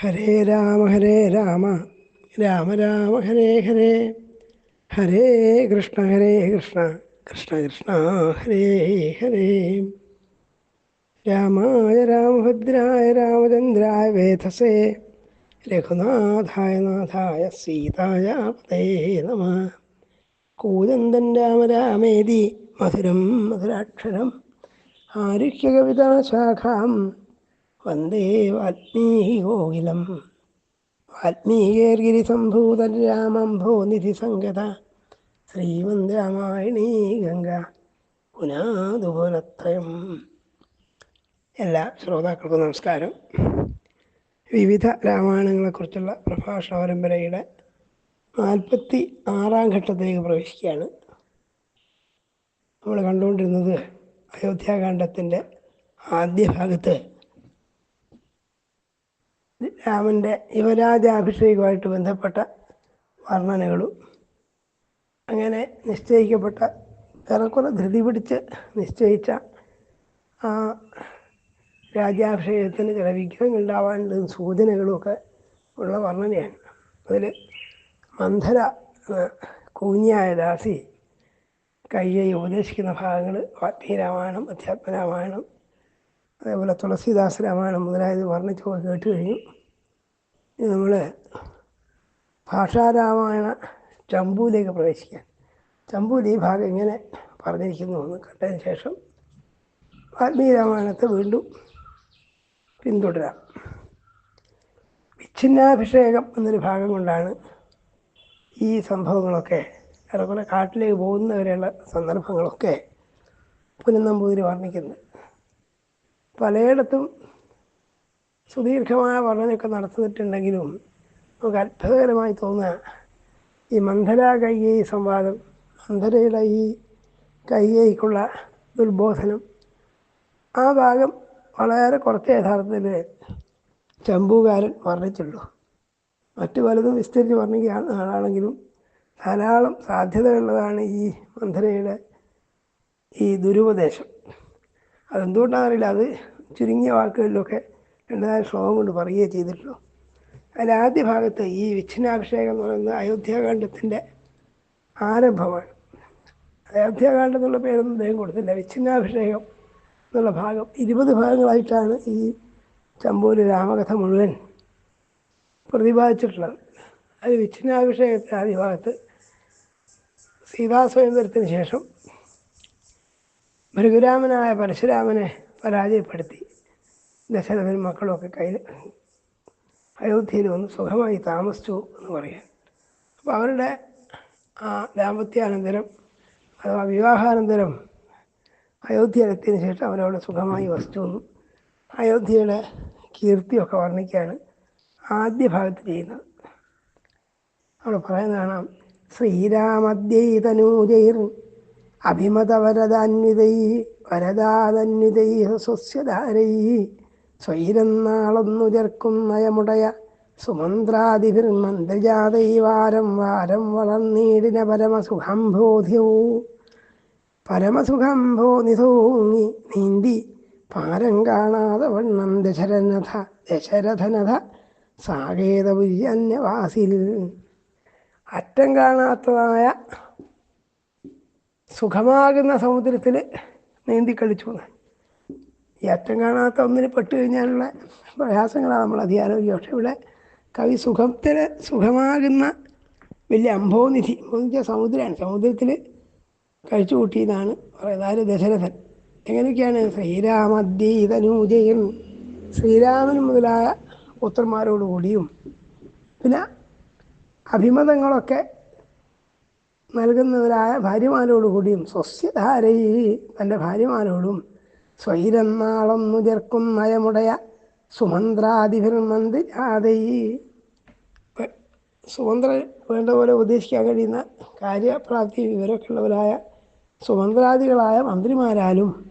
ഹരേ രാമ ഹരേ രാമ. രാമ രാമ ഹരേ ഹരേ. ഹരേ കൃഷ്ണ ഹരേ കൃഷ്ണ. കൃഷ്ണ കൃഷ്ണ ഹരേ ഹരേ. രാമായ രാമഭദ്രായ രാമചന്ദ്രായ വേധസേ. രഘുനാഥായ നാഥായ സീതായ പതേ നമ. കൂതന്തൻ രാമ രാമേതി. മധുരം മധുരാക്ഷരം. ആരുഹ്യ കവിതാശാഖാം വന്ദേ വാൽമീകി കോകിലം വാൽമീകേർഗിരിസംഭൂതൻ രാമം നിധി സംഗത. ശ്രീമന്ത് രാമായണീ ഗംഗ. പുനാതുപുനത്രയം എല്ലാ ശ്രോതാക്കൾക്കും നമസ്കാരം. വിവിധ രാമായണങ്ങളെക്കുറിച്ചുള്ള പ്രഭാഷണ പരമ്പരയുടെ നാൽപ്പത്തി ആറാം ഘട്ടത്തിലേക്ക് പ്രവേശിക്കുകയാണ്. നമ്മൾ കണ്ടുകൊണ്ടിരുന്നത് അയോധ്യാകാന്ഡത്തിന്റെ ആദ്യ ഭാഗത്ത് രാമന്റെ യുവരാജാഭിഷേകവുമായിട്ട് ബന്ധപ്പെട്ട വർണനകളും അങ്ങനെ നിശ്ചയിക്കപ്പെട്ട ഏറെക്കുറെ ധൃതി പിടിച്ച് നിശ്ചയിച്ച ആ രാജ്യാഭിഷേകത്തിന് ചില വിഗ്രഹങ്ങൾ ഉണ്ടാവാനുള്ള സൂചനകളുമൊക്കെ ഉള്ള വർണനയാണ്. അതിൽ മന്ധര കൂഞ്ഞായ ദാസി കയ്യെ ഉപദേശിക്കുന്ന ഭാഗങ്ങൾ വാത്മീരാമായണം അധ്യാത്മരാമായണം അതേപോലെ തുളസീദാസ് രാമായണം മുതലായത് വർണിച്ചൊക്കെ കേട്ട് കഴിഞ്ഞു. ഇനി നമ്മൾ ഭാഷാരാമായണ ചമ്പൂലേക്ക് പ്രവേശിക്കാൻ ചമ്പൂൽ ഈ ഭാഗം ഇങ്ങനെ പറഞ്ഞിരിക്കുന്നു. എന്ന് കണ്ടതിന് ശേഷം വാൽമീകി രാമായണത്തെ വീണ്ടും പിന്തുടരാം. വിച്ഛിന്നാഭിഷേകം എന്നൊരു ഭാഗം കൊണ്ടാണ് ഈ സംഭവങ്ങളൊക്കെ ഏറെക്കുറെ കാട്ടിലേക്ക് പോകുന്നവരെയുള്ള സന്ദർഭങ്ങളൊക്കെ പുനന്നമ്പൂതിരി വർണിക്കുന്നത്. പലയിടത്തും സുദീർഘമായ വർണനയൊക്കെ നടത്തിയിട്ടുണ്ടെങ്കിലും നമുക്ക് അത്ഭുതകരമായി തോന്നുക ഈ മന്ധര കയ്യേ സംവാദം മന്ധരയുടെ ഈ കയ്യേക്കുള്ള ദുർബോധനം ആ ഭാഗം വളരെ കുറച്ച് യഥാർത്ഥത്തിൽ ചമ്പൂകാരൻ വർണിച്ചുള്ളൂ മറ്റു പലതും വിസ്തരിച്ച് വർണിക്കുന്ന ആളാണെങ്കിലും ധാരാളം സാധ്യതയുള്ളതാണ് ഈ മന്ധരയുടെ ഈ ദുരുപദേശം. അതെന്തുകൊണ്ടാണെന്നറിയില്ല. അത് ചുരുങ്ങിയ വാക്കുകളിലൊക്കെ രണ്ടായിരം ശ്ലോകം കൊണ്ട് പറയുകയേ ചെയ്തിട്ടുള്ളൂ. അതിൽ ആദ്യ ഭാഗത്ത് ഈ വിച്ഛിന്നാഭിഷേകം എന്ന് പറയുന്നത് അയോധ്യാകാന്ഡത്തിന്റെ ആരംഭമാണ്. അയോധ്യാകാന്ഡം എന്നുള്ള പേരൊന്നും അദ്ദേഹം കൊടുത്തില്ല. വിച്ഛിന്നാഭിഷേകം എന്നുള്ള ഭാഗം ഇരുപത് ഭാഗങ്ങളായിട്ടാണ് ഈ ചമ്പൂര് രാമകഥ മുഴുവൻ പ്രതിപാദിച്ചിട്ടുള്ളത്. അത് വിച്ഛിന്നാഭിഷേകത്തിന്റെ ആദ്യ ഭാഗത്ത് സീതാസ്വയംവരത്തിന് ശേഷം ഭൃഗുരാമനായ പരശുരാമനെ പരാജയപ്പെടുത്തി. ദശരഥൻ മക്കളൊക്കെ കയ്യിൽ അയോധ്യയിൽ വന്ന് സുഖമായി താമസിച്ചു എന്ന് പറയാം അപ്പോൾ അവരുടെ ആ ദാമ്പത്യാനന്തരം അഥവാ വിവാഹാനന്തരം അയോധ്യയിലെത്തിയതിന് ശേഷം അവരവിടെ സുഖമായി വസിച്ചു എന്നും അയോധ്യയുടെ കീർത്തിയൊക്കെ വർണിക്കുകയാണ് ആദ്യ ഭാഗത്ത് ചെയ്യുന്നത്. അവിടെ പറയുന്നതാണ് ശ്രീരാമദ്യൈതനൂജൈർ അഭിമതവരദാന്വിതൈ വരദാതന്വിതൈ സ്വസ്യധാരൈ സ്വൈരന്നാളൊന്നു ചേർക്കും നയമുടയ സുമന്ത്രാതിഭിർമന്ത്രജാതൈ വാരം വാരം വളർന്നീടിന പരമസുഖം ബോധ്യവും പരമസുഖം ബോധിതോങ്ങി നീന്തി പാരം കാണാതെ വണ്ണം ദശരഥ ദശരഥനഥ സാകേതപുര്യന്യവാസിൽ അറ്റം കാണാത്തതായ സുഖമാകുന്ന സമുദ്രത്തിൽ നീന്തി കളിച്ചു ഈ അറ്റം കാണാത്ത ഒന്നിന് പെട്ട് കഴിഞ്ഞാലുള്ള പ്രയാസങ്ങളാണ് നമ്മൾ അധികാരോഗ്യം പക്ഷെ ഇവിടെ കവി സുഖത്തിൽ സുഖമാകുന്ന വലിയ അംഭോനിധി എന്ന് സമുദ്രമാണ്. സമുദ്രത്തിൽ കഴിച്ചു കൂട്ടിയെന്നാണ് പറയുന്നത് ദശരഥൻ. എങ്ങനെയൊക്കെയാണ്? ശ്രീരാമദ്യൈതനൂജയും ശ്രീരാമൻ മുതലായ പുത്രന്മാരോടുകൂടിയും പിന്നെ അഭിമതങ്ങളൊക്കെ നൽകുന്നവരായ ഭാര്യമാരോടുകൂടിയും സ്വസ്യധാരയിൽ തന്റെ ഭാര്യമാരോടും സ്വൈരന്നാളം നുചർക്കും നയമുടയ സുമന്ത്രാതിഭിർമന്ത്രാതൈ സുമന്ത്ര വേണ്ട പോലെ ഉപദേശിക്കാൻ കഴിയുന്ന കാര്യപ്രാപ്തി വിവരമൊക്കെ ഉള്ളവരായ സുമന്ത്രാദികളായ മന്ത്രിമാരാലും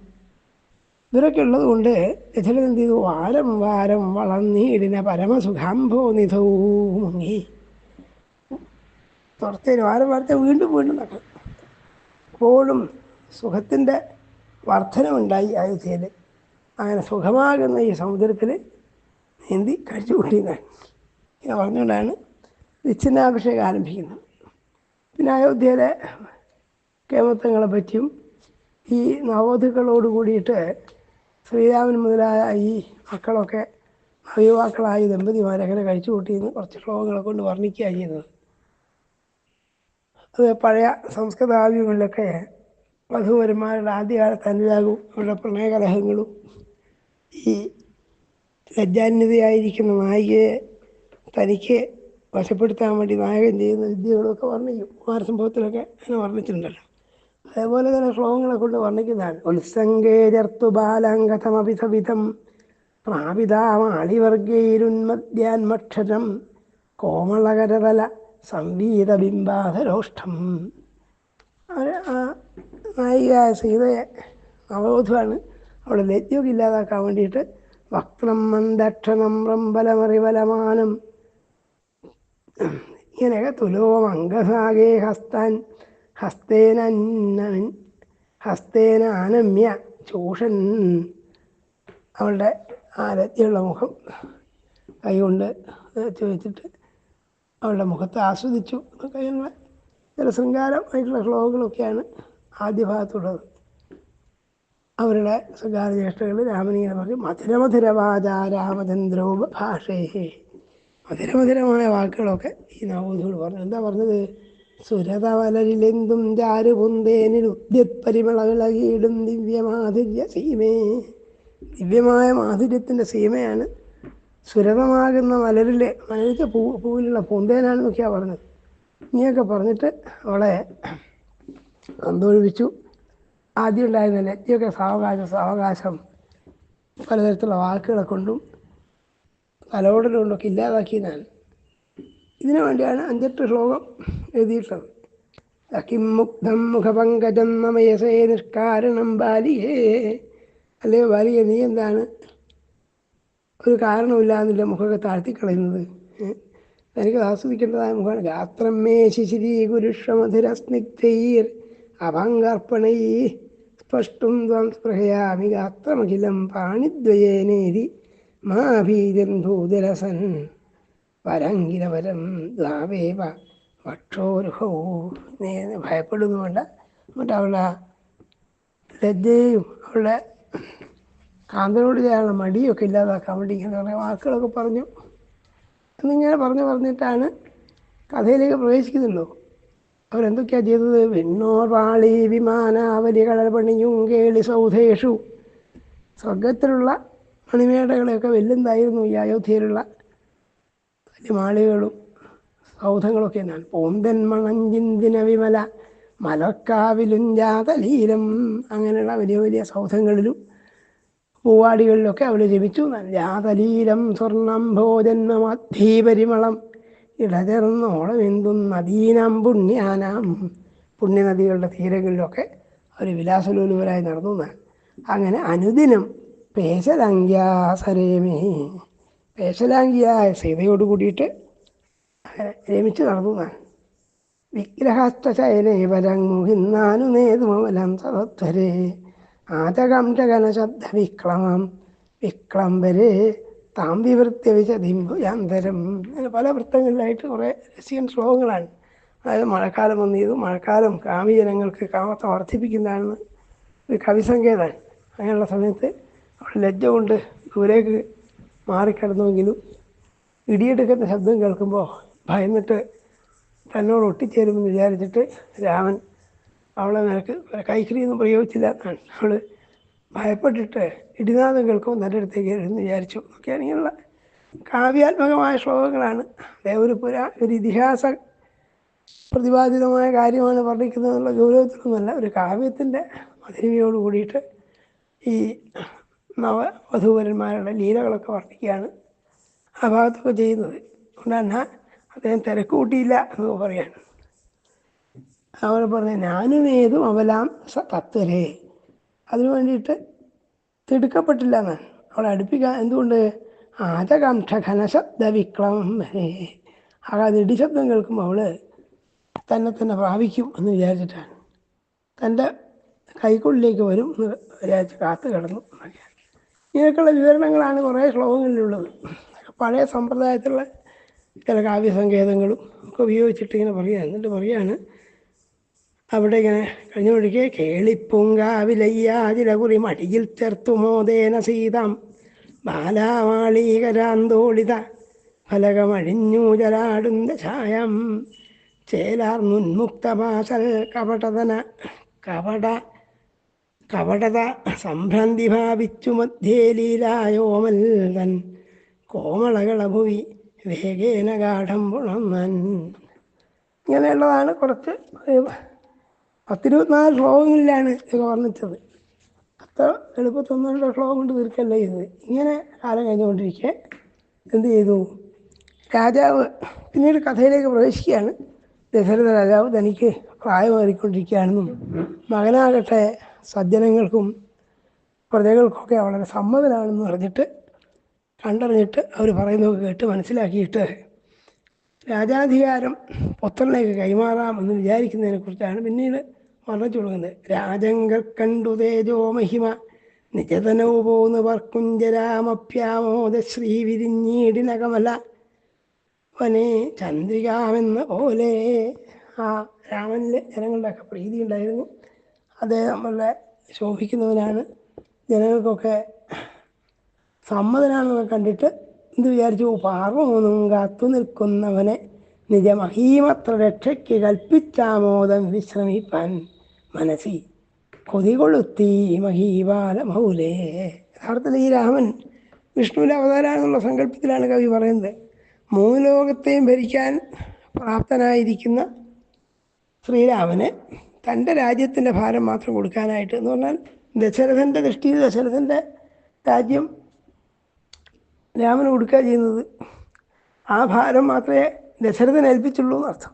ഇവരൊക്കെ ഉള്ളതുകൊണ്ട് കൊണ്ട് എന്ത് ചെയ്തു വാരം വാരം വളർന്നീടിന പരമസുഖാംഭോ നിധവും മുങ്ങി തുറത്തേന് വാരം വാർത്ത വീണ്ടും വീണ്ടും നടക്കും. അപ്പോഴും സുഖത്തിന്റെ വർധനമുണ്ടായി അയോധ്യയിൽ അങ്ങനെ സുഖമാകുന്ന ഈ സമുദ്രത്തിൽ നീന്തി കഴിച്ചു കൂട്ടിയെന്നാണ് ഇങ്ങനെ പറഞ്ഞുകൊണ്ടാണ് വിച്ഛിന്നാഭിഷേകം ആരംഭിക്കുന്നത്. പിന്നെ അയോധ്യയിലെ കേമത്വങ്ങളെ പറ്റിയും ഈ നവോധുക്കളോട് കൂടിയിട്ട് ശ്രീരാമൻ മുതലായ ഈ മക്കളൊക്കെ നവയുവാക്കളായ ദമ്പതിമാരെ അങ്ങനെ കഴിച്ചു കൂട്ടിയെന്ന് കുറച്ച് ശ്ലോകങ്ങളെ കൊണ്ട് വർണിക്കുകയാണ് ചെയ്യുന്നത് അത് പഴയ സംസ്കൃതാവ്യങ്ങളിലൊക്കെ വധുവരന്മാരുടെ ആദ്യകാലത്ത് അനുരാഗവും അവരുടെ പ്രണയകലഹങ്ങളും ഈ ലജ്ജാന്യതയായിരിക്കുന്ന നായികയെ തനിക്ക് വശപ്പെടുത്താൻ വേണ്ടി നായകൻ ചെയ്യുന്ന വിദ്യകളൊക്കെ വർണിക്കും. കുമാരസംഭവത്തിലൊക്കെ അങ്ങനെ വർണിച്ചിട്ടുണ്ടല്ലോ. അതേപോലെ തന്നെ ശ്ലോകങ്ങളെ കൊണ്ട് വർണിക്കുന്നതാണ്. ഉത്സംഗേജർത്തു ബാലാംഗതമഭിസവിധം പ്രാപിതാമാളിവർഗൈരുന്മദ്യാന്മക്ഷരം കോമളകരതല സംവീത ബിംബാധരോഷ്ടം അവർ ആ നായിക സീതയെ അവബോധമാണ്. അവളെ ലജ്ജയൊക്കെ ഇല്ലാതാക്കാൻ വേണ്ടിയിട്ട് വക്രം മന്ദക്ഷണം റംബലമറിവലമാനം ഇങ്ങനെയൊക്കെ തുലോം അംഗസാകേ ഹസ്താൻ ഹസ്തേന ഹസ്തേന അനമ്യ ചൂഷൻ. അവളുടെ ആ ലജ്ജയുള്ള മുഖം കൈകൊണ്ട് ചോദിച്ചിട്ട് അവളുടെ മുഖത്ത് ആസ്വദിച്ചു. എന്നൊക്കെയുള്ള ചില ശൃംഗാരമായിട്ടുള്ള ശ്ലോകങ്ങളൊക്കെയാണ് ആദ്യ ഭാഗത്തുള്ളത്. അവരുടെ ശൃംഗാരജ്യേഷ്ഠകൾ രാമനീയ പറയും മധുരമധുരവാച രാമചന്ദ്രോപ ഭാഷേ മധുരമധുരമായ വാക്കുകളൊക്കെ ഈ നവോധോട് പറഞ്ഞു. എന്താ പറഞ്ഞത്? സുരതവലരിലെന്തും ചാരുപുന്തേനിൽ ഉദ്യത് പരിമളവിളകിയിടും ദിവ്യമാധുര്യ സീമേ. ദിവ്യമായ മാധുര്യത്തിന്റെ സീമയാണ് സുരതമാകുന്ന മലരിലെ മലരിച്ച പൂ പൂവിലുള്ള പൂന്തേനാണെന്നൊക്കെയാണ് പറഞ്ഞത്. ഇനിയൊക്കെ പറഞ്ഞിട്ട് അവളെ അന്തൊഴിപ്പിച്ചു. ആദ്യം ഉണ്ടായിരുന്ന ലജ്ജയൊക്കെ സാവകാശം സാവകാശം പലതരത്തിലുള്ള വാക്കുകളെ കൊണ്ടും തലോടൽ കൊണ്ടൊക്കെ ഇല്ലാതാക്കിയതാണ്. ഇതിനു വേണ്ടിയാണ് അഞ്ചെട്ട് ശ്ലോകം എഴുതിയിട്ടുള്ളത്. അകിം മുഗ്ധം മുഖപങ്കജം മമയസേ നിഷ്കാരണം ബാലിയേ. അല്ലയോ ബാലിയെ നീ എന്താണ് ഒരു കാരണമില്ലാന്നില്ല മുഖമൊക്കെ താഴ്ത്തിക്കളയുന്നത്? തനിക്ക് ആസ്വദിക്കേണ്ടതായ മുഖമാണ്. ഗാത്രം മേ ശിശിരീ ഗുരുഷമധുര സ്നിഗ്ധൈർ അഭംഗർപ്പണൈ സ്പഷ്ടും ത്വം സ്പൃഹയാമി ഗാത്രമഖിലം പാണിദ്വയേനേരി മാ വരങ്കിരവരം ദ്വാവേവ വക്ഷോരുഹോ. നീ ഭയപ്പെടുന്നു വേണ്ട എന്നിട്ട് അവളുടെ ലജ്ജയും അവളുടെ കാന്തനോട് ചെയ്യാനുള്ള മടിയൊക്കെ ഇല്ലാതാക്കാൻ വേണ്ടി ഇങ്ങനെ കുറേ വാക്കുകളൊക്കെ പറഞ്ഞു. എന്നിങ്ങനെ പറഞ്ഞു പറഞ്ഞിട്ടാണ് കഥയിലേക്ക് പ്രവേശിക്കുന്നുള്ളൂ. അവരെന്തൊക്കെയാണ് ചെയ്തത്? വിണ്ണോർ പാളി വിമാനാവലി കടൽ പണിയും കേളി സൗധേഷു. സ്വർഗത്തിലുള്ള മണിമേടകളെയൊക്കെ വെല്ലുന്നതായിരുന്നു ഈ അയോധ്യയിലുള്ള വലിയ മാളികകളും സൗധങ്ങളൊക്കെ എന്നാണ്. പോന്തൻ മണഞ്ചിന്തിന വിമല മലക്കാവിലും ജാതലീലം അങ്ങനെയുള്ള വലിയ വലിയ സൗധങ്ങളിലും പൂവാടികളിലൊക്കെ അവൾ ജപിച്ചു. ജാതലീലം സ്വർണം ഭോജന്മമധീപരിമളം ഇടചേർന്നോളം എന്തും നദീനാം പുണ്യാനാം. പുണ്യനദികളുടെ തീരങ്ങളിലൊക്കെ അവർ വിലാസലോലുവരായി നടന്നു. എന്നാണ് അങ്ങനെ അനുദിനം പേശലാങ്കിയാസരേമേ പേശലാങ്കിയായ സീതയോട് കൂടിയിട്ട് രമിച്ച് നടന്നു. എന്നാണ് വിഗ്രഹസ്ഥശൈലേവരങ്ങുഹിന്നാനു നേതുമലം സതധ്വരേ ആതകം ശബ്ദ വിക്ലമം വിക്ലംബരെ താം വിവൃത്യ വിശതിംബുയാന്തരം അങ്ങനെ പല വൃത്തങ്ങളിലായിട്ട് കുറേ രസികൻ ശ്ലോകങ്ങളാണ്. അതായത് മഴക്കാലം വന്നു ചെയ്തു മഴക്കാലം കാമിജനങ്ങൾക്ക് കാമത്തെ വർദ്ധിപ്പിക്കുന്നതാണെന്ന് ഒരു കവിസങ്കേതാണ് അങ്ങനെയുള്ള സമയത്ത് അവിടെ ലജ്ജ കൊണ്ട് ദൂരേക്ക് മാറിക്കിടന്നുവെങ്കിലും ഇടിയെടുക്കുന്ന ശബ്ദം കേൾക്കുമ്പോൾ ഭയന്നിട്ട് തന്നോട് ഒട്ടിച്ചേരുമെന്ന് വിചാരിച്ചിട്ട് രാമൻ അവളെ നിനക്ക് കൈക്കിരിയൊന്നും പ്രയോഗിച്ചില്ല എന്നാണ് അവൾ ഭയപ്പെട്ടിട്ട് ഇടിനാഥം കേൾക്കുമ്പോൾ തന്റെ അടുത്തേക്ക് എന്ന് വിചാരിച്ചു. ഒക്കെയാണ് ഇങ്ങനെയുള്ള കാവ്യാത്മകമായ ശ്ലോകങ്ങളാണ്. ഒരു പുരാ ഒരു ഇതിഹാസ പ്രതിപാദിതമായ കാര്യമാണ് വർണിക്കുന്നത് എന്നുള്ള ഗൗരവത്തിലൊന്നുമല്ല. ഒരു കാവ്യത്തിന്റെ മധുരിമയോട് കൂടിയിട്ട് ഈ നവ വധൂവരന്മാരുടെ ലീലകളൊക്കെ വർണിക്കുകയാണ് ആ ഭാഗത്തൊക്കെ ചെയ്യുന്നത്. അതുകൊണ്ടാണ് അദ്ദേഹം തിരക്കൂട്ടിയില്ല എന്നൊക്കെ എന്ന് പറയാണ് അവർ പറഞ്ഞ ഞാനും ഏതും അവലാം സ തത്വരേ അതിനു വേണ്ടിയിട്ട് തിടുക്കപ്പെട്ടില്ല എന്നാണ് അവളെ അടുപ്പിക്കാൻ എന്തുകൊണ്ട്? ആജകാംക്ഷ ഘനശബ്ദ വിക്ലമം വരെ ആ ഇടിശബ്ദം കേൾക്കുമ്പോൾ അവൾ തന്നെ തന്നെ പ്രാപിക്കും എന്ന് വിചാരിച്ചിട്ടാണ്. തന്റെ കൈക്കുള്ളിലേക്ക് വരും എന്ന് വിചാരിച്ച് കാത്തു കിടന്നു ഇങ്ങനെയൊക്കെയുള്ള വിവരണങ്ങളാണ് കുറേ ശ്ലോകങ്ങളിലുള്ളത്. പഴയ സമ്പ്രദായത്തിലുള്ള ചില കാവ്യസങ്കേതങ്ങളും ഒക്കെ ഉപയോഗിച്ചിട്ട് ഇങ്ങനെ പറയുക എന്നിട്ട് പറയാണ് അവിടെ ഇങ്ങനെ കഴിഞ്ഞുകൊണ്ടിരിക്കെ കേളിപ്പൂങ്കാവിലയ്യാതില കുറി മടിയിൽ ചേർത്തു മോദേന സീതാം. ബാലാവാളീകരാന്തോളിത ഫലകമഴിഞ്ഞു ജലാടുന്ന ഛായം. ചേലാർന്നുന്മുക്തപാശൽ കപടതന കപട കപടത സംഭ്രാന്തി ഭാവിച്ചു മധ്യേ ലീലായോമൽവൻ കോമളകളഭുവി വേഗേന ഗാഠം പുണന്നൻ ഇങ്ങനെയുള്ളതാണ് കുറച്ച് പത്തിരുപത്തിനാല് ശ്ലോകങ്ങളിലാണ് ഇത് വർണിച്ചത്. അത്ര എളുപ്പത്തൊന്നുകൊണ്ട് ശ്ലോകം കൊണ്ട് തീർക്കല്ല ഇത്. ഇങ്ങനെ കാലം കഴിഞ്ഞുകൊണ്ടിരിക്കെ എന്ത് ചെയ്തു? രാജാവ് പിന്നീട് കഥയിലേക്ക് പ്രവേശിക്കുകയാണ്. ദശരഥ രാജാവ് തനിക്ക് പ്രായമേറിക്കൊണ്ടിരിക്കുകയാണെന്നും മകനാകട്ടെ സജ്ജനങ്ങൾക്കും പ്രജകൾക്കൊക്കെ വളരെ സമ്മതനാണെന്ന് പറഞ്ഞിട്ട് കണ്ടറിഞ്ഞിട്ട് അവർ പറയുന്നതൊക്കെ കേട്ട് മനസ്സിലാക്കിയിട്ട് രാജാധികാരം പുത്രനേക്ക് കൈമാറാമെന്ന് വിചാരിക്കുന്നതിനെ കുറിച്ചാണ് പിന്നീട് വർണിച്ചു കൊടുക്കുന്നത് രാജങ്ങൾ കണ്ടു തേജോ മഹിമ. നിജതനവ് പോന്ന് വർക്കുഞ്ചരാമപ്യാമോദ ശ്രീ വിരിഞ്ഞീടിനകമല. വനെ ചന്ദ്രികാമെന്ന പോലെ. ആ രാമനിൽ ജനങ്ങളുടെയൊക്കെ പ്രീതി ഉണ്ടായിരുന്നു. അദ്ദേഹം നമ്മളെ ശോഭിക്കുന്നവനാണ്. ജനങ്ങൾക്കൊക്കെ സമ്മതനാണെന്ന് കണ്ടിട്ട് എന്ത് വിചാരിച്ചു? പാർവമൊന്നും കാത്തു നിൽക്കുന്നവനെ നിജമഹീമത്ര രക്ഷയ്ക്ക് കൽപ്പിച്ചാമോദം വിശ്രമിപ്പാൻ. മനസ്സി. കൊതികൊളുത്തി മഹീപാല മൗലേ യഥാർത്ഥത്തിൽ ഈ രാമൻ വിഷ്ണുവിന്റെ അവതാരമെന്നുള്ള സങ്കല്പത്തിലാണ് കവി പറയുന്നത്. മൂന്ന് ലോകത്തെയും ഭരിക്കാൻ പ്രാപ്തനായിരിക്കുന്ന ശ്രീരാമന് തന്റെ രാജ്യത്തിന്റെ ഭാരം മാത്രം കൊടുക്കാനായിട്ട് എന്ന് പറഞ്ഞാൽ ദശരഥന്റെ ദൃഷ്ടിയിൽ ദശരഥന്റെ രാജ്യം രാമന് കൊടുക്കുക ചെയ്യുന്നത് ആ ഭാരം മാത്രമേ ദശരഥൻ ഏൽപ്പിച്ചുള്ളൂ എന്നർത്ഥം.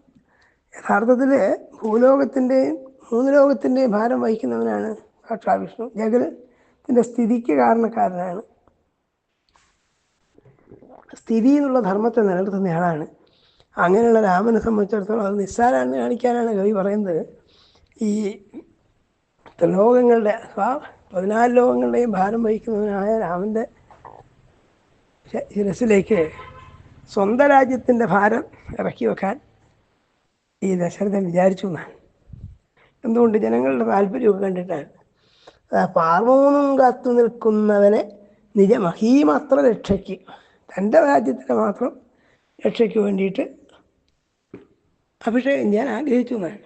യഥാർത്ഥത്തിൽ ഭൂലോകത്തിന്റെയും മൂന്ന് ലോകത്തിന്റെ ഭാരം വഹിക്കുന്നവനാണ് സാക്ഷാ വിഷ്ണു. ജഗത്തിന്റെ സ്ഥിതിക്ക് കാരണക്കാരനാണ്. സ്ഥിതി എന്നുള്ള ധർമ്മത്തെ നിലനിർത്തുന്നയാളാണ് അങ്ങനെയുള്ള രാമനെ സംബന്ധിച്ചിടത്തോളം അത് നിസ്സാരാണെന്ന് കാണിക്കാനാണ് കവി പറയുന്നത്. ഈ ലോകങ്ങളുടെ പതിനാല് ലോകങ്ങളുടെയും ഭാരം വഹിക്കുന്നവനായ രാമന്റെ ശിരസിലേക്ക് സ്വന്തം രാജ്യത്തിന്റെ ഭാരം ഇറക്കി വെക്കാൻ ഈ ദശരഥൻ വിചാരിച്ചു എന്നാണ്. എന്തുകൊണ്ട് ജനങ്ങളുടെ താല്പര്യമൊക്കെ കണ്ടിട്ടാണ്. ആ പാർവമൊന്നും കാത്തു നിൽക്കുന്നവനെ നിജമഹീമാത്ര രക്ഷയ്ക്ക്. തന്റെ രാജ്യത്തിന്റെ മാത്രം രക്ഷയ്ക്ക് വേണ്ടിയിട്ട് അഭിഷേകം ഞാൻ ആഗ്രഹിച്ചു എന്നാണ്.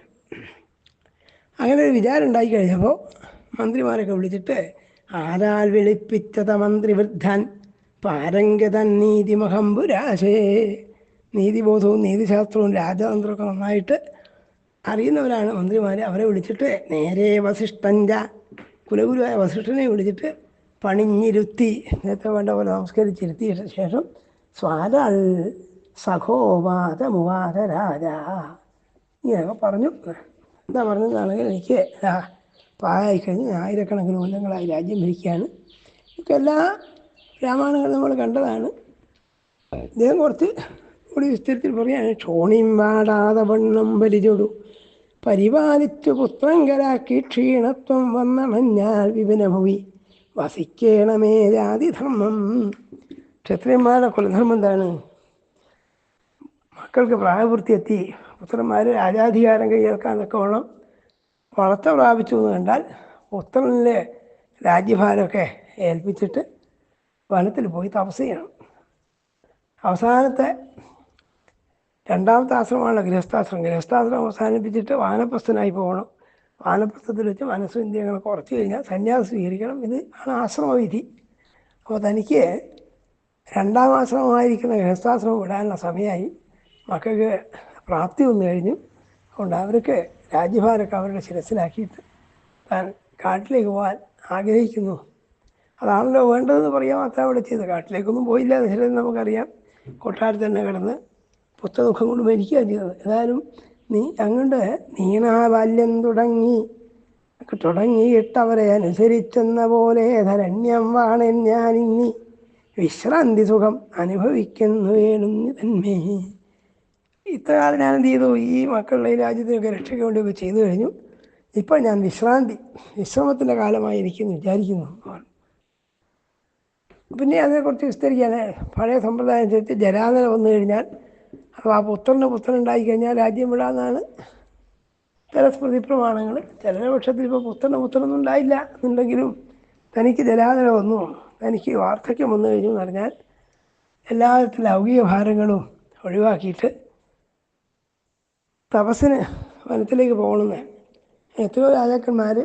അങ്ങനെ ഒരു വിചാരം ഉണ്ടായി കഴിഞ്ഞപ്പോൾ മന്ത്രിമാരൊക്കെ വിളിച്ചിട്ട് ആരാൽ വിളിപ്പിച്ചത മന്ത്രി വൃദ്ധൻ പാരംഗതൻ നീതിമഹംപുരാശേ നീതിബോധവും നീതിശാസ്ത്രവും രാജതന്ത്രമൊക്കെ നന്നായിട്ട് അറിയുന്നവരാണ് മന്ത്രിമാർ അവരെ വിളിച്ചിട്ട് നേരെ വസിഷ്ഠഞ്ച കുലഗുരുവായ വസിഷ്ഠനെ വിളിച്ചിട്ട് പണിഞ്ഞിരുത്തി. നേരത്തെ വേണ്ട പോലെ നമസ്കരിച്ചിരുത്തിയ ശേഷം സ്വാരാൾ സഖോവാദമുവാദ രാജ. ഇങ്ങനെയൊക്കെ പറഞ്ഞു. എന്താ പറഞ്ഞതാണെങ്കിൽ എനിക്ക് പ്രായമായി കഴിഞ്ഞ് ആയിരക്കണക്കിന് കൊല്ലങ്ങളായി രാജ്യം ഭരിക്കുകയാണ്. ഇപ്പം എല്ലാ രാമായണങ്ങളും നമ്മൾ കണ്ടതാണ്. ഇദ്ദേഹം കുറച്ച് കൂടി വിസ്തൃത്തിൽ പറയുകയാണ്. ക്ഷോണിയും വാടാതെ വണ്ണം വലിച്ചൊടു. പരിപാലിച്ചു പുത്രങ്കരാക്കി ക്ഷീണത്വം വന്നണഞ്ഞാൽ വിപിനഭുവി വസിക്കേണമേ ജാതിധർമ്മം. ക്ഷത്രിയന്മാരുടെ കുലധർമ്മം എന്താണ്? മക്കൾക്ക് പ്രായപൂർത്തി എത്തി പുത്രന്മാർ രാജാധികാരം കൈയേൽക്കാനൊക്കെ വേണം. വളർച്ച പ്രാപിച്ചു എന്ന് കണ്ടാൽ പുത്രനിലെ രാജ്യഭാരമൊക്കെ ഏൽപ്പിച്ചിട്ട് വനത്തിൽ പോയി തപസ് ചെയ്യണം. അവസാനത്തെ രണ്ടാമത്തെ ആശ്രമമാണ് ഗൃഹസ്ഥാശ്രമം. ഗൃഹസ്ഥാശ്രമം അവസാനിപ്പിച്ചിട്ട് വാനപ്രസ്ഥനായി പോകണം. വാനപ്രസ്ഥത്തിൽ വെച്ച് മനസ്സും ഇന്ദ്രിയങ്ങളൊക്കെ കുറച്ച് കഴിഞ്ഞാൽ സന്യാസം സ്വീകരിക്കണം. ഇത് ആണ് ആശ്രമവിധി അപ്പോൾ തനിക്ക് രണ്ടാം ആശ്രമമായിരിക്കുന്ന ഗൃഹസ്ഥാശ്രമം വിടാനുള്ള സമയമായി. മക്കൾക്ക് പ്രാപ്തി വന്നു കഴിഞ്ഞു. അതുകൊണ്ട് അവർക്ക് രാജ്യഭാരമൊക്കെ അവരുടെ ശിരസിലാക്കിയിട്ട് താൻ കാട്ടിലേക്ക് പോകാൻ ആഗ്രഹിക്കുന്നു. അതാണല്ലോ വേണ്ടതെന്ന് പറയാൻ മാത്രം അവിടെ ചെയ്ത് കാട്ടിലേക്കൊന്നും പോയില്ല ചിലത് നമുക്കറിയാം. കൊട്ടാരത്തിൽ തന്നെ കിടന്ന് പുസ്തദുഃഖം കൊണ്ട് മരിക്കുക ചെയ്തത്. ഏതായാലും നീ അങ്ങോട്ട് നീണാബാല്യം തുടങ്ങി തുടങ്ങിയിട്ടവരെ അനുസരിച്ചെന്ന പോലെ ധരണ്യം വാണൻ ഞാനിന്നി വിശ്രാന്തി സുഖം അനുഭവിക്കുന്നു വേണുന്നി തന്മേ ഇത്ര കാലം ഞാൻ എന്ത് ചെയ്തു? ഈ മക്കളുടെ ഈ രാജ്യത്തിനൊക്കെ രക്ഷയ്ക്ക് വേണ്ടിയൊക്കെ ചെയ്തു കഴിഞ്ഞു. ഇപ്പോൾ ഞാൻ വിശ്രാന്തി വിശ്രമത്തിന്റെ കാലമായി ഇരിക്കുന്നു വിചാരിക്കുന്നു. പിന്നെ അതിനെക്കുറിച്ച് വിസ്തരിക്കാൻ പഴയ സമ്പ്രദായം അനുസരിച്ച് ജരാതന വന്നു കഴിഞ്ഞാൽ അപ്പോൾ ആ പുത്രന് പുത്രൻ ഉണ്ടായി കഴിഞ്ഞാൽ രാജ്യം വിടാമെന്നാണ് ചില സ്മൃതി പ്രമാണങ്ങൾ ചിലരുടെ പക്ഷത്തിൽ ഇപ്പോൾ പുത്രന് പുത്രനൊന്നും ഉണ്ടായില്ല എന്നുണ്ടെങ്കിലും തനിക്ക് ജലാതര വന്നു തനിക്ക് വാർദ്ധക്യം വന്നു കഴിഞ്ഞു എന്ന് പറഞ്ഞാൽ എല്ലാ ലൗകിക ഭാരങ്ങളും ഒഴിവാക്കിയിട്ട് തപസ്സിന് വനത്തിലേക്ക് പോകണമെന്ന്. എത്രയോ രാജാക്കന്മാർ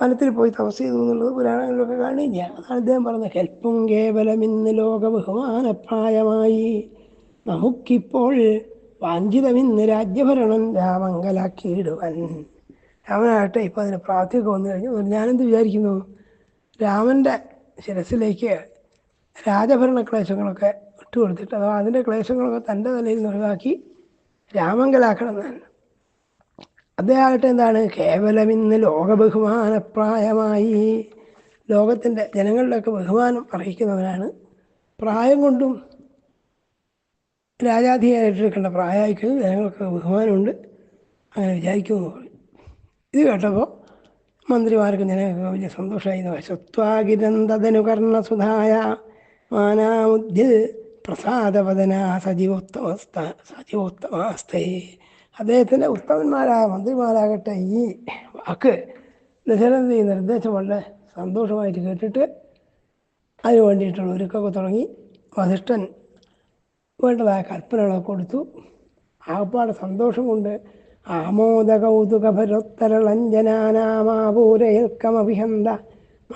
വനത്തിൽ പോയി തപസ് ചെയ്തു എന്നുള്ളത് പുരാണങ്ങളിലൊക്കെ കാണുകയില്ല അതാണ് അദ്ദേഹം പറഞ്ഞത് കൽപ്പും കേവലം ഇന്ന് ലോക ബഹുമാനപ്രായമായി നമുക്കിപ്പോൾ വാഞ്ചിതമിന്ന് രാജ്യഭരണം രാമങ്കലാക്കിയിടുവൻ രാമനാകട്ടെ ഇപ്പം അതിന് പ്രാർത്ഥിയൊക്കെ വന്നു കഴിഞ്ഞു. ഞാനെന്ത് വിചാരിക്കുന്നു? രാമന്റെ ശിരസിലേക്ക് രാജഭരണ ക്ലേശങ്ങളൊക്കെ ഇട്ടുകൊടുത്തിട്ട് അഥവാ അതിന്റെ ക്ലേശങ്ങളൊക്കെ തന്റെ തലയിൽ നിന്ന് ഒഴിവാക്കി രാമങ്കലാക്കണം എന്നാണ്. അദ്ദേഹമാകട്ടെ എന്താണ്? കേവലം ഇന്ന് ലോക ബഹുമാനപ്രായമായി ലോകത്തിന്റെ ജനങ്ങളുടെയൊക്കെ ബഹുമാനം അർഹിക്കുന്നവനാണ് പ്രായം കൊണ്ടും രാജാധികാരിയേറ്റെടുക്കേണ്ട പ്രായമായിക്കഴിഞ്ഞ് ജനങ്ങൾക്ക് ബഹുമാനമുണ്ട്. അങ്ങനെ വിചാരിക്കുമെന്ന് പറഞ്ഞു ഇത് കേട്ടപ്പോൾ മന്ത്രിമാർക്ക് ജനങ്ങൾക്ക് വലിയ സന്തോഷമായി. സ്വത്വാഗിരന്തനുകർണ സുധായ മാനാമുദ്യ പ്രസാദവദന സജീവോത്തമസ്ത സജീവോത്തമാസ്തേ അദ്ദേഹത്തിന്റെ ഉത്തമന്മാരായ മന്ത്രിമാരാകട്ടെ ഈ വാക്ക് ദശരഥ ഈ നിർദ്ദേശം വളരെ സന്തോഷമായിട്ട് കേട്ടിട്ട് അതിന് വേണ്ടിയിട്ടുള്ള ഒരുക്കമൊക്കെ തുടങ്ങി. വസിഷ്ഠൻ വേണ്ടതായ കൽപ്പനകളൊക്കെ കൊടുത്തു. ആകപ്പാട് സന്തോഷം കൊണ്ട് ആമോദ കൗതുക ഭരോത്തരളഞ്ജനാനാമാപൂരയൽക്കമഭിഹന്ത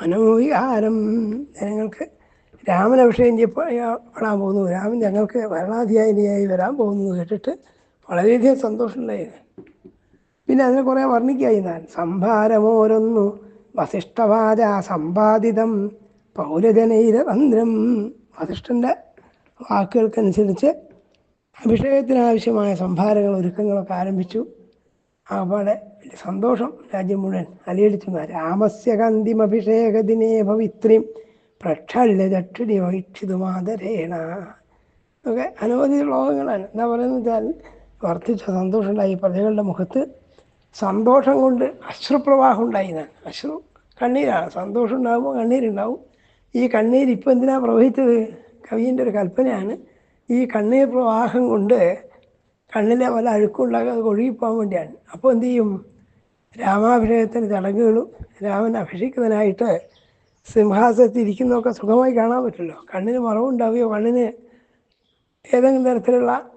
മനോവികാരം ജനങ്ങൾക്ക് രാമൻ അഭിഷേകം ചെയ്യപ്പെടാൻ പോകുന്നു. രാമൻ ഞങ്ങൾക്ക് ഭരണാധികാരിയായി വരാൻ പോകുന്നു കേട്ടിട്ട് വളരെയധികം സന്തോഷമുണ്ടായിരുന്നു. പിന്നെ അതിനെ കുറേ വർണിക്കായി ഞാൻ. സംഭാരമോരൊന്നു വസിഷ്ഠവാച സമ്പാദിതം. പൗരജനൈരതന്ത്രം. വസിഷ്ഠന്റെ വാക്കുകൾക്കനുസരിച്ച് അഭിഷേകത്തിനാവശ്യമായ സംഭാരങ്ങൾ ഒരുക്കങ്ങളൊക്കെ ആരംഭിച്ചു. അവിടെ വലിയ സന്തോഷം. രാജ്യം മുഴുവൻ അലയടിച്ചു രാമസ്യകന്തിമഭിഷേക ദിനേ ഭവിത്രിം പ്രക്ഷല്യ ചക്ഷുരി വൈക്ഷിതുമാതരേണ ഒക്കെ അനവധി ശ്ലോകങ്ങളാണ്. എന്താ പറയുന്നത് വെച്ചാൽ വർദ്ധിച്ച സന്തോഷം ഉണ്ടായി പ്രജകളുടെ മുഖത്ത് സന്തോഷം കൊണ്ട് അശ്രുപ്രവാഹം ഉണ്ടായി എന്നാണ് അശ്രു കണ്ണീരാണ്. സന്തോഷം ഉണ്ടാകുമ്പോൾ കണ്ണീരുണ്ടാവും. ഈ കണ്ണീർ ഇപ്പം എന്തിനാണ് പ്രവഹിച്ചത്? കവിന്റെ ഒരു കൽപ്പനയാണ്. ഈ കണ്ണീർ പ്രവാഹം കൊണ്ട് കണ്ണിലെ പല അഴുക്കുണ്ടാകാതെ ഒഴുകിപ്പോകാൻ വേണ്ടിയാണ്. അപ്പോൾ എന്തു ചെയ്യും? രാമാഭിഷേകത്തിന് ചടങ്ങുകളും രാമൻ അഭിഷേക്കുന്നതിനായിട്ട് സിംഹാസനത്തിൽ ഇരിക്കുന്നതൊക്കെ സുഖമായി കാണാൻ പറ്റുമല്ലോ. കണ്ണിന് മറവുണ്ടാവുകയോ കണ്ണിന് ഏതെങ്കിലും തരത്തിലുള്ള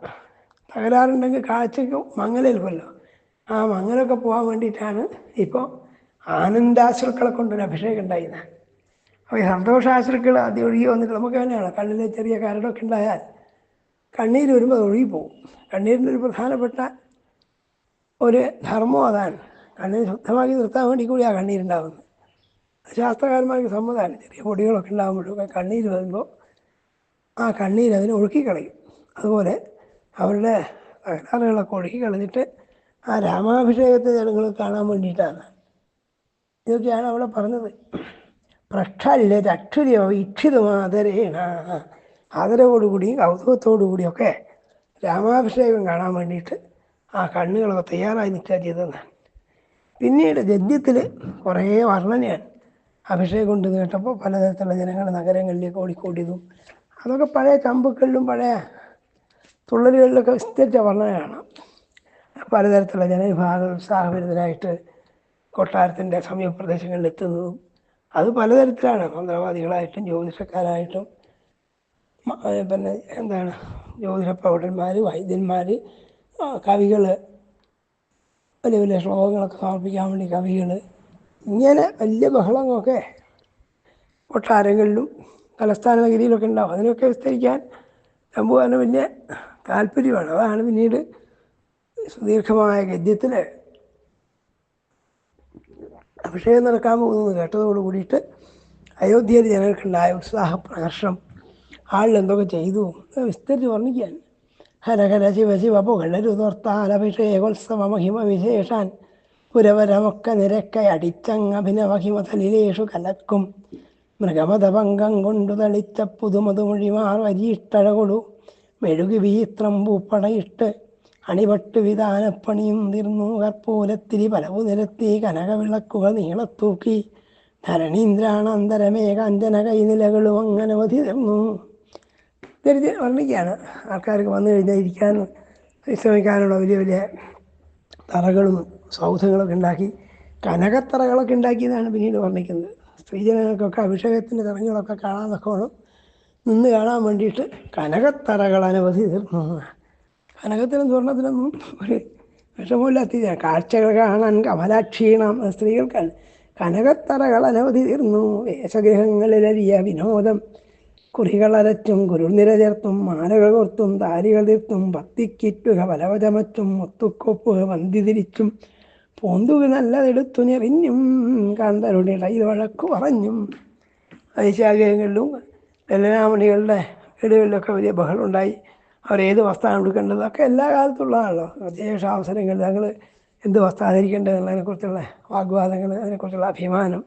തകരാറുണ്ടെങ്കിൽ കാഴ്ചയ്ക്ക് മങ്ങലേൽപ്പല്ലോ ആ മങ്ങലൊക്കെ പോകാൻ വേണ്ടിയിട്ടാണ് ഇപ്പോൾ ആനന്ദാശ്രുക്കളെ കൊണ്ടൊരു അഭിഷേകം ഉണ്ടായിരുന്നത്. അപ്പോൾ ഈ സന്തോഷാശ്രുക്കൾ ആദ്യം ഒഴുകി വന്നിട്ട് നമുക്ക് തന്നെയാണ്. കണ്ണിലെ ചെറിയ കരടൊക്കെ ഉണ്ടായാൽ കണ്ണീര് വരുമ്പോൾ അത് ഒഴുകിപ്പോവും കണ്ണീരിന്റെ ഒരു പ്രധാനപ്പെട്ട ഒരു ധർമ്മം അതാണ്. കണ്ണീർ ശുദ്ധമാക്കി നിർത്താൻ വേണ്ടി കൂടിയാണ് കണ്ണീരുണ്ടാകുന്നത് ശാസ്ത്രകാരന്മാർക്ക് സമ്മതമാണ് ചെറിയ പൊടികളൊക്കെ ഉണ്ടാകുമ്പോഴൊക്കെ കണ്ണീര് വരുമ്പോൾ ആ കണ്ണീർ അതിനെ ഒഴുക്കിക്കളയും അതുപോലെ അവരുടെ തകരാറുകളൊക്കെ ഒഴുക്കി കളഞ്ഞിട്ട് ആ രാമാഭിഷേകത്തെ ജനങ്ങൾ കാണാൻ വേണ്ടിയിട്ടാണ്. ഇതൊക്കെയാണ് അവിടെ പറഞ്ഞത്. പ്രക്ഷല്യ ചക്ഷുര്യോ ഇക്ഷിതുമാതരേണ ആദരവോടുകൂടിയും കൗതുകത്തോടുകൂടിയൊക്കെ രാമാഭിഷേകം കാണാൻ വേണ്ടിയിട്ട് ആ കണ്ണുകളൊക്കെ തയ്യാറായി നിൽക്കുക ചെയ്തതാണ്. പിന്നീട് ഗദ്യത്തിൽ കുറേ വർണനയാണ് അഭിഷേകം കൊണ്ട് കേട്ടപ്പോൾ പലതരത്തിലുള്ള ജനങ്ങൾ നഗരങ്ങളിലേക്ക് ഓടിക്കൂടിയതും അതൊക്കെ പഴയ ചമ്പുക്കളിലും പഴയ തുള്ളലുകളിലൊക്കെ വിസ്തരിച്ച വർണനയാണ്. പലതരത്തിലുള്ള ജനവിഭാഗങ്ങൾ ഉത്സാഹഭരിതരായിട്ട് കൊട്ടാരത്തിന്റെ സമീപപ്രദേശങ്ങളിൽ എത്തുന്നതും അത് പലതരത്തിലാണ്. മന്ത്രവാദികളായിട്ടും ജ്യോതിഷക്കാരായിട്ടും പിന്നെ എന്താണ് ജ്യോതിഷ പ്രൗഢന്മാർ വൈദ്യന്മാർ കവികൾ വലിയ വലിയ ശ്ലോകങ്ങളൊക്കെ സമർപ്പിക്കാൻ വേണ്ടി കവികൾ ഇങ്ങനെ വലിയ ബഹളങ്ങളൊക്കെ കൊട്ടാരങ്ങളിലും തലസ്ഥാന നഗരിയിലൊക്കെ ഉണ്ടാവും. അതിനൊക്കെ വിസ്തരിക്കാൻ ശംഭുവാന് വലിയ താല്പര്യമാണ്. അതാണ് പിന്നീട് സുദീർഘമായ ഗദ്യത്തിൽ അഭിഷേകം നടക്കാൻ പോകുന്നത് കേട്ടതോട് കൂടിയിട്ട് അയോധ്യയിൽ ജനങ്ങൾക്കുണ്ടായ ഉത്സാഹ പ്രകർഷം ആളിൽ എന്തൊക്കെ ചെയ്തു വിസ്തരിച്ച് വർണിക്കാൻ. ഹരഹര ശിവ ശിവ പുകഴരുതോർത്താലഭിഷേകോത്സവ മഹിമ വിശേഷാൻ. പുരവരമൊക്കെ നിരക്കെ അടിച്ചങ്ങഭിനവഹിമതലിലേഷു കലക്കും. മൃഗമതഭംഗം കൊണ്ടു തളിച്ച പുതുമതുമൊഴിമാർ വരിയിട്ടഴകൊടു മെഴുകി വീത്രം പൂപ്പടയിട്ട് അണിപട്ട് വിധാനപ്പണിയും തീർന്നു. കർപ്പൂരത്തിരി പലവു നിരത്തി കനകവിളക്കുകൾ നീളത്തൂക്കി. ധരണീന്ദ്രാണന്തരമേ കൈനിലകളും അങ്ങനെ മതി തീർന്നു. തിരിച്ച് വർണിക്കുകയാണ് ആൾക്കാർക്ക് വന്നു കഴിഞ്ഞാൽ ഇരിക്കാൻ വിശ്രമിക്കാനുള്ള വലിയ വലിയ തറകളും സൗധങ്ങളൊക്കെ ഉണ്ടാക്കി കനകത്തറകളൊക്കെ ഉണ്ടാക്കിയതാണ് പിന്നീട് വർണിക്കുന്നത്. സ്ത്രീജനങ്ങൾക്കൊക്കെ അഭിഷേകത്തിന്റെ ചടങ്ങുകളൊക്കെ കാണാൻ നിന്ന് കാണാൻ വേണ്ടിയിട്ട് കനകത്തറകൾ അനവധി തീർന്നു. കനകത്തിനും സ്വർണത്തിനൊന്നും ഒരു വിഷമമില്ലാത്തതാണ് കാഴ്ചകൾ കാണാൻ കമലാക്ഷീണം. സ്ത്രീകൾക്ക് കനകത്തറകൾ അനവധി തീർന്നു. വേഷഗൃഹങ്ങളിലരിയ വിനോദം. കുറികളരച്ചും കുരുനിര ചേർത്തും മാലകൾ കോർത്തും താലികൾ തീർത്തും പത്തിക്കിറ്റുക പലവചമച്ചും മുത്തുക്കൊപ്പുക വന്തി തിരിച്ചും പോന്തുക നല്ലതെടുത്തു ഞെറിഞ്ഞും കാന്തരുടെ ഇടയിൽ വഴക്കു പറഞ്ഞും. വൈശാഖങ്ങളിലും ലലനാമണികളുടെ വീടുകളിലൊക്കെ വലിയ ബഹളമുണ്ടായി അവർ ഏത് വസ്ത്രമാണ് എടുക്കേണ്ടത് ഒക്കെ എല്ലാ കാലത്തുള്ളതാണല്ലോ. വിശേഷ അവസരങ്ങൾ ഞങ്ങൾ എന്ത് വസ്ത്രം ധരിക്കേണ്ടത് എന്നുള്ളതിനെക്കുറിച്ചുള്ള വാഗ്വാദങ്ങൾ അതിനെക്കുറിച്ചുള്ള അഭിമാനം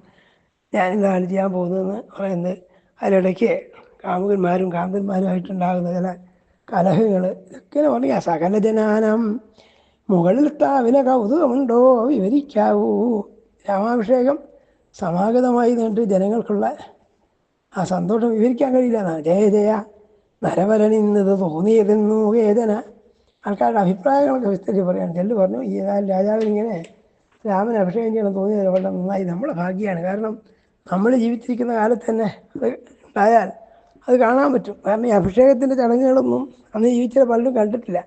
ഞാൻ ഞാനിതാണ് ചെയ്യാൻ പോകുന്നതെന്ന് പറയുന്നത്. അതിനിടയ്ക്ക് കാമുകന്മാരും കാന്തന്മാരുമായിട്ടുണ്ടാകുന്ന ചില കലഹങ്ങൾ ഇതൊക്കെ പറഞ്ഞ സകല ജനാനം മുകളിൽ താവിന കൗതുകമുണ്ടോ? വിവരിക്കാവൂ. രാമാഭിഷേകം സമാഗതമായി നീണ്ട് ജനങ്ങൾക്കുള്ള ആ സന്തോഷം വിവരിക്കാൻ കഴിയില്ല ജയ ജയ. നരവരൻ ഇന്നത് തോന്നിയതെന്നു വേദന. ആൾക്കാരുടെ അഭിപ്രായങ്ങളൊക്കെ വിസ്തരിച്ച് പറയാണ് ചെല്ലു പറഞ്ഞു ഈ രാജാവിനിങ്ങനെ രാമൻ അഭിഷേകം ചെയ്യണം തോന്നിയത് വളരെ നന്നായി നമ്മളെ ഭാഗ്യമാണ് കാരണം നമ്മൾ ജീവിച്ചിരിക്കുന്ന കാലത്ത് തന്നെ അത് ഉണ്ടായാൽ അത് കാണാൻ പറ്റും. കാരണം ഈ അഭിഷേകത്തിന്റെ ചടങ്ങുകളൊന്നും അന്ന് ജീവിച്ച പലരും കണ്ടിട്ടില്ല.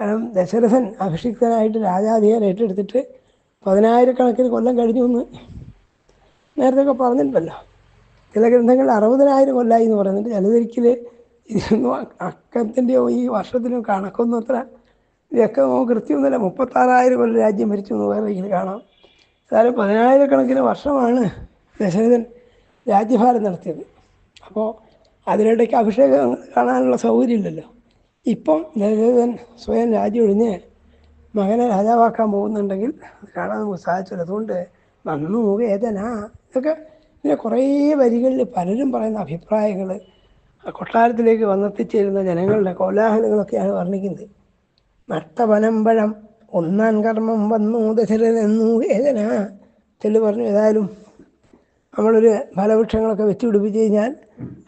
കാരണം ദശരഥൻ അഭിഷിക്തനായിട്ട് രാജാധികാരം ഏറ്റെടുത്തിട്ട് പതിനായിരക്കണക്കിന് കൊല്ലം കഴിഞ്ഞു എന്ന് നേരത്തെ ഒക്കെ പറഞ്ഞിട്ടുണ്ടല്ലോ. ചില ഗ്രന്ഥങ്ങളിൽ അറുപതിനായിരം കൊല്ലായി എന്ന് പറയുന്നുണ്ട്. ചിലതൊരിക്കൽ ഇതൊന്നും അക്കത്തിന്റെയോ ഈ വർഷത്തിലും കണക്കൊന്നും അത്ര ഇതൊക്കെ നമുക്ക് കൃത്യമൊന്നുമില്ല. മുപ്പത്താറായിരം കൊല്ലം രാജ്യം ഭരിച്ചു എന്ന് വേറെ കാണാം. ഏതായാലും പതിനായിരക്കണക്കിന് വർഷമാണ് ദശരഥൻ രാജ്യഭാരം നടത്തിയത്. അപ്പോൾ അതിനിടയ്ക്ക് അഭിഷേകം കാണാനുള്ള സൗകര്യമില്ലല്ലോ. ഇപ്പം ദശരഥൻ സ്വയം രാജ്യം ഒഴിഞ്ഞ് മകനെ രാജാവാക്കാൻ പോകുന്നുണ്ടെങ്കിൽ കാണാൻ നമുക്ക് സാധിച്ചില്ല. അതുകൊണ്ട് നന്നു വേദന ഇതൊക്കെ ഇങ്ങനെ കുറേ വരികളിൽ പലരും പറയുന്ന അഭിപ്രായങ്ങൾ കൊട്ടാരത്തിലേക്ക് വന്നെത്തിച്ചേരുന്ന ജനങ്ങളുടെ കോലാഹലങ്ങളൊക്കെയാണ് വർണിക്കുന്നത്. നട്ടവനമ്പഴം ഒന്നാം കർമ്മം വന്നു ദശരനെന്നു വേദന ചെല്ലു പറഞ്ഞു. ഏതായാലും നമ്മളൊരു ഫലവൃക്ഷങ്ങളൊക്കെ വെച്ച് പിടിപ്പിച്ച് കഴിഞ്ഞാൽ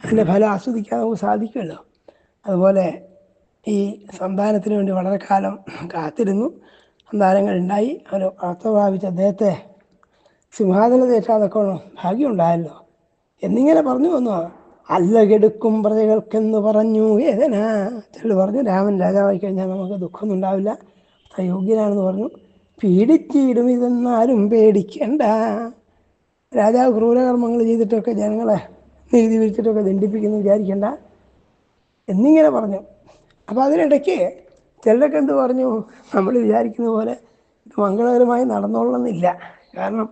അതിന്റെ ഫലം ആസ്വദിക്കാൻ നമുക്ക് സാധിക്കുമല്ലോ. അതുപോലെ ഈ സന്താനത്തിന് വേണ്ടി വളരെ കാലം കാത്തിരുന്നു. സന്താനങ്ങൾ ഉണ്ടായി. അവർ വാർത്ത പ്രാപിച്ച് അദ്ദേഹത്തെ സിംഹാസന തേറ്റാതൊക്കെ ഭാഗ്യമുണ്ടായല്ലോ എന്നിങ്ങനെ പറഞ്ഞു വന്നു അല്ലകെടുക്കും പ്രജകൾക്കെന്ന് പറഞ്ഞു. ഏതനാ? ചെല്ലു പറഞ്ഞു രാമൻ രാജാവായി കഴിഞ്ഞാൽ നമുക്ക് ദുഃഖമൊന്നും ഉണ്ടാവില്ല അയോഗ്യനാണെന്ന് യോഗ്യനാണെന്ന് പറഞ്ഞു. പീഡിച്ചിടും ഇതെന്നാലും പേടിക്കണ്ട. രാജാവ് ക്രൂരകർമ്മങ്ങൾ ചെയ്തിട്ടൊക്കെ ജനങ്ങളെ നീതി വിളിച്ചിട്ടൊക്കെ ദണ്ഡിപ്പിക്കുന്നു വിചാരിക്കണ്ട. എന്നിങ്ങനെ പറഞ്ഞു. അപ്പോൾ അതിനിടയ്ക്ക് ചിലരൊക്കെ എന്ത് പറഞ്ഞു? നമ്മൾ വിചാരിക്കുന്ന പോലെ ഇത് മംഗളകരമായി നടന്നോളണമെന്നില്ല. കാരണം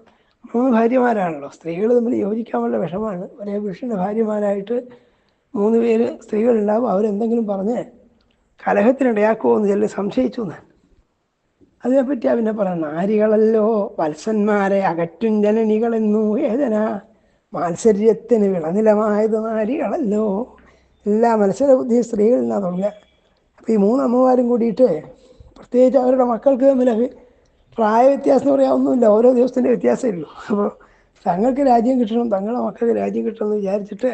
മൂന്ന് ഭാര്യമാരാണല്ലോ. സ്ത്രീകൾ തമ്മിൽ യോജിക്കാൻ വളരെ വിഷമാണ്. ഒരേ പുരുഷന്റെ ഭാര്യമാരായിട്ട് മൂന്ന് പേര് സ്ത്രീകളുണ്ടാവും. അവരെന്തെങ്കിലും പറഞ്ഞ് കലഹത്തിനിടയാക്കുമോ എന്ന് ചിലർ സംശയിച്ചു എന്ന് അതിനെപ്പറ്റി പിന്നെ പറയുന്നത് ആരികളല്ലോ വത്സന്മാരെ അകറ്റും ജനനികളെന്നു ഏതന മാത്സര്യത്തിന് വിളനിലമായത് നാരികളല്ലോ. എല്ലാ മത്സര ബുദ്ധി സ്ത്രീകളിൽ നിന്നാണ് തുടങ്ങുക. അപ്പോൾ ഈ മൂന്ന് അമ്മമാരും കൂടിയിട്ട് പ്രത്യേകിച്ച് അവരുടെ മക്കൾക്ക് തമ്മിൽ പ്രായ വ്യത്യാസം എന്ന് പറയാൻ ഒന്നുമില്ല. ഓരോ ദിവസത്തിന്റെ വ്യത്യാസമേ ഉള്ളൂ. അപ്പോൾ തങ്ങൾക്ക് രാജ്യം കിട്ടണം തങ്ങളുടെ മക്കൾക്ക് രാജ്യം കിട്ടണം എന്ന് വിചാരിച്ചിട്ട്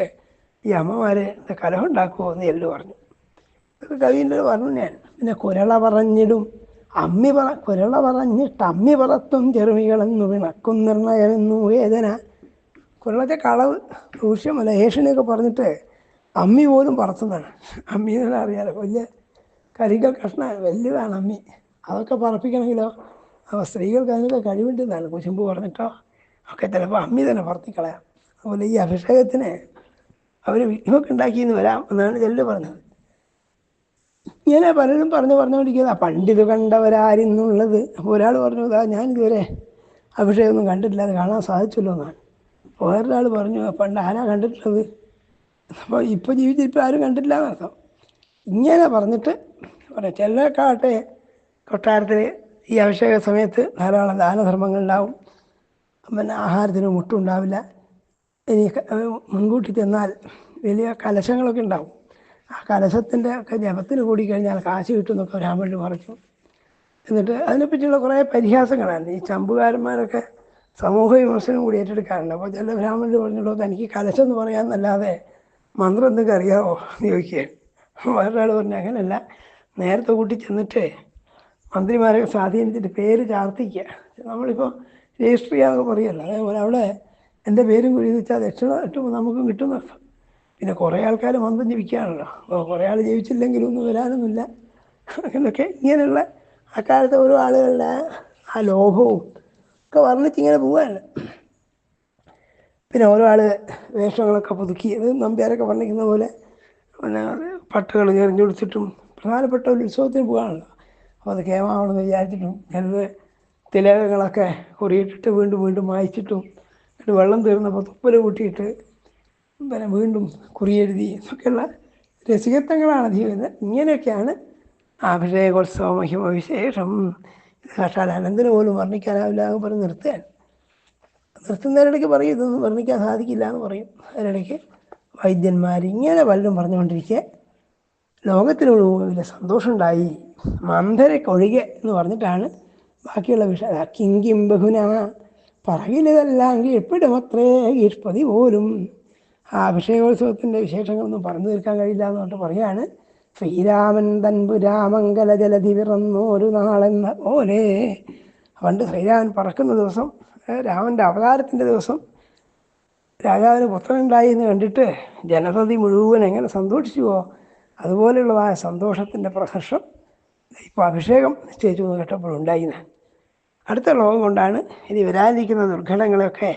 ഈ അമ്മമാരെ കലഹം ഉണ്ടാക്കുമോ എന്ന് എല്ലു പറഞ്ഞു. ഇതൊക്കെ കവിന്റെ പറഞ്ഞു ഞാൻ പിന്നെ കുരള പറഞ്ഞിടും അമ്മി പറ കുരള പറഞ്ഞിട്ട് അമ്മി പറത്തും ചെറുമികളെന്നു വിണക്കും നിർണയമെന്നു വേദന. കുരളത്തെ കളവ് ദൂഷ്യമല്ല ഏഷ്യനൊക്കെ പറഞ്ഞിട്ട് അമ്മി പോലും പറത്തുന്നതാണ്. അമ്മി എന്ന് അറിയാലോ വലിയ കരിക കഷ്ണ വലിയതാണ് അമ്മി. അതൊക്കെ പറപ്പിക്കണമെങ്കിലോ? അപ്പോൾ സ്ത്രീകൾക്ക് അതിനൊക്കെ കഴിവുണ്ടെന്നാണ് കുശുമ്പ് പറഞ്ഞിട്ടോ ഒക്കെ ചിലപ്പോൾ അമ്മി തന്നെ പറത്തിക്കളയാം. അതുപോലെ ഈ അഭിഷേകത്തിന് അവർ വിഘ്നമൊക്കെ ഉണ്ടാക്കിയെന്ന് വരാം എന്നാണ് ചെല്ലു പറഞ്ഞത്. ഇങ്ങനെ പലരും പറഞ്ഞു പറഞ്ഞുകൊണ്ടിരിക്കുന്നത് പണ്ടിത് കണ്ടവരാരിന്നുള്ളത്. അപ്പോൾ ഒരാൾ പറഞ്ഞു ഇതാ ഞാനിതുവരെ അഭിഷേകമൊന്നും കണ്ടിട്ടില്ല. അത് കാണാൻ സാധിച്ചല്ലോ എന്നാണ്. വേറൊരാൾ പറഞ്ഞു പണ്ട് ആരാ കണ്ടിട്ടുള്ളത്? അപ്പോൾ ഇപ്പോൾ ജീവിച്ചിരിപ്പോൾ ആരും കണ്ടിട്ടില്ല എന്നർത്ഥം. ഇങ്ങനെ പറഞ്ഞിട്ട് പറയാം ചിലക്കാട്ടെ കൊട്ടാരത്തിൽ ഈ അഭിഷേക സമയത്ത് ധാരാളം ദാനധർമ്മങ്ങൾ ഉണ്ടാവും പിന്നെ ആഹാരത്തിന് മുട്ടുണ്ടാവില്ല. ഇനി മുൻകൂട്ടി ചെന്നാൽ വലിയ കലശങ്ങളൊക്കെ ഉണ്ടാവും. ആ കലശത്തിന്റെ ഒക്കെ ജപത്തിന് കൂടി കഴിഞ്ഞാൽ കാശ് കിട്ടുമെന്നൊക്കെ ബ്രാഹ്മണർ പറഞ്ഞു. എന്നിട്ട് അതിനെപ്പറ്റിയുള്ള കുറേ പരിഹാസങ്ങളാണ്. ഈ ചമ്പുകാരന്മാരൊക്കെ സമൂഹ വിമർശനം കൂടി ഏറ്റെടുക്കാറുണ്ട്. അപ്പോൾ ചില ബ്രാഹ്മണർ പറഞ്ഞുള്ളൂ തനിക്ക് എന്ന് പറയാമെന്നല്ലാതെ മന്ത്രം എന്തൊക്കെ അറിയാമോ എന്ന് ചോദിക്കുകയാണ്. വേറൊരാൾ പറഞ്ഞു അങ്ങനെയല്ല. നേരത്തെ കൂട്ടി ചെന്നിട്ട് മന്ത്രിമാരെ സ്വാധീനിച്ചിട്ട് പേര് ചാർത്തിക്കുക. നമ്മളിപ്പോൾ രജിസ്റ്റർ ചെയ്യാന്നൊക്കെ പറയല്ല. അതേപോലെ അവിടെ എന്റെ പേരും കൂടി വെച്ചാൽ ദക്ഷിണ കിട്ടുമ്പോൾ നമുക്കും കിട്ടുന്ന പിന്നെ കുറേ ആൾക്കാർ മന്ത്രം ജപിക്കുകയാണല്ലോ അപ്പോൾ കുറേ ആൾ ജീവിച്ചില്ലെങ്കിലും ഒന്നും വരാനൊന്നുമില്ല. അങ്ങനെയൊക്കെ ഇങ്ങനെയുള്ള അക്കാലത്തെ ഓരോ ആളുകളുടെ ആ ലോഭവും ഒക്കെ വർണിച്ച് ഇങ്ങനെ പോവാണ്. പിന്നെ ഓരോ ആൾ വേഷങ്ങളൊക്കെ പുതുക്കി. അത് നമ്പ്യാരൊക്കെ വർണിക്കുന്ന പോലെ പിന്നെ പട്ടുകൾ ഞെറിഞ്ഞൊടിച്ചിട്ടും പ്രധാനപ്പെട്ട ഒരു ഉത്സവത്തിന് പോകാണല്ലോ അപ്പോൾ അത് കേമാവണമെന്ന് വിചാരിച്ചിട്ടും ഞാനത് തിലകങ്ങളൊക്കെ കുറിയിട്ടിട്ട് വീണ്ടും വീണ്ടും മായ്ച്ചിട്ടും എന്നിട്ട് വെള്ളം തീർന്നപ്പോൾ തുപ്പൽ കൂട്ടിയിട്ട് പിന്നെ വീണ്ടും കുറിയെഴുതി എന്നൊക്കെയുള്ള രസികത്വങ്ങളാണ് ജീവിതം. ഇങ്ങനെയൊക്കെയാണ് അഭിഷേകോത്സവ മഹിമ വിശേഷം ഇത് അനന്തിന് പോലും വർണിക്കാനാവില്ല എന്ന് പറഞ്ഞ് നിർത്തുകയാണ്. നിർത്തുന്നതിനിടയ്ക്ക് പറയും ഇതൊന്നും വർണിക്കാൻ സാധിക്കില്ല എന്ന് പറയും. അതിനിടയ്ക്ക് വൈദ്യന്മാർ ഇങ്ങനെ പലരും പറഞ്ഞുകൊണ്ടിരിക്കെ ലോകത്തിനോട് വലിയ സന്തോഷമുണ്ടായി. മന്ധരക്കൊഴികെ എന്ന് പറഞ്ഞിട്ടാണ് ബാക്കിയുള്ള വിഷയം. കിങ്കിം ബഹുന. പറകിലതെല്ലാം കീഴ്പ്പിടുമത്രേ കീഴ്പതി പോലും. ആ അഭിഷേകോത്സവത്തിന്റെ വിശേഷങ്ങളൊന്നും പറഞ്ഞു തീർക്കാൻ കഴിയില്ല എന്ന് പറഞ്ഞിട്ട് പറയാണ്. ശ്രീരാമൻ തൻപുരാമംഗല ജലധി പിറന്നു ഒരു നാളെന്ന പോലെ. പണ്ട് ശ്രീരാമൻ പറക്കുന്ന ദിവസം രാമന്റെ അവതാരത്തിന്റെ ദിവസം രാജാവിന് പുത്രനുണ്ടായി എന്ന് കണ്ടിട്ട് ജനസതി മുഴുവൻ എങ്ങനെ സന്തോഷിച്ചുവോ? അതുപോലെയുള്ളതായ സന്തോഷത്തിന്റെ പ്രഹർഷം ഇപ്പോൾ അഭിഷേകം നിശ്ചയിച്ചു എന്ന് കേട്ടപ്പോഴുണ്ടായിന്ന് അടുത്ത ലോകം കൊണ്ടാണ് ഇനി വരാനിരിക്കുന്ന ദുർഘടങ്ങളെയൊക്കെ